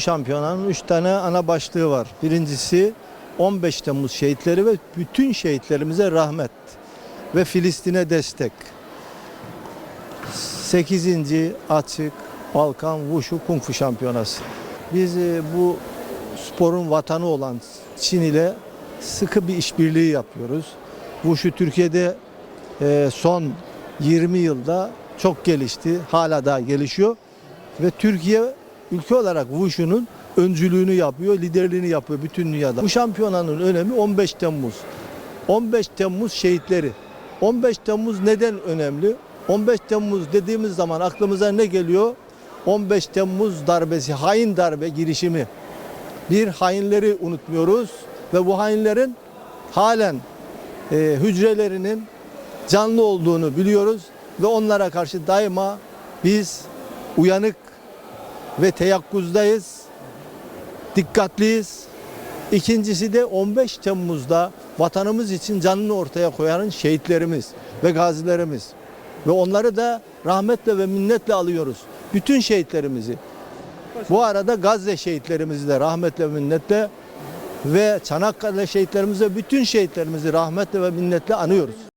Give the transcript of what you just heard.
şampiyonanın 3 tane ana başlığı var. Birincisi 15 Temmuz şehitleri ve bütün şehitlerimize rahmet ve Filistin'e destek. 8. Açık Balkan Wushu Kung Fu Şampiyonası. Biz e, bu sporun vatanı olan Çin ile sıkı bir işbirliği yapıyoruz. Wushu Türkiye'de e, son 20 yılda çok gelişti. Hala daha gelişiyor. Ve Türkiye ülke olarak Wushu'nun öncülüğünü yapıyor, liderliğini yapıyor bütün dünyada. Bu şampiyonanın önemi 15 Temmuz. 15 Temmuz şehitleri. 15 Temmuz neden önemli? 15 Temmuz dediğimiz zaman aklımıza ne geliyor? 15 Temmuz darbesi, hain darbe girişimi. Bir hainleri unutmuyoruz ve bu hainlerin halen e, hücrelerinin canlı olduğunu biliyoruz ve onlara karşı daima biz uyanık ve teyakkuzdayız, dikkatliyiz. İkincisi de 15 Temmuz'da vatanımız için canını ortaya koyan şehitlerimiz ve gazilerimiz. Ve onları da rahmetle ve minnetle alıyoruz. Bütün şehitlerimizi. Bu arada Gazze şehitlerimizi de rahmetle ve minnetle ve Çanakkale şehitlerimizi bütün şehitlerimizi rahmetle ve minnetle anıyoruz.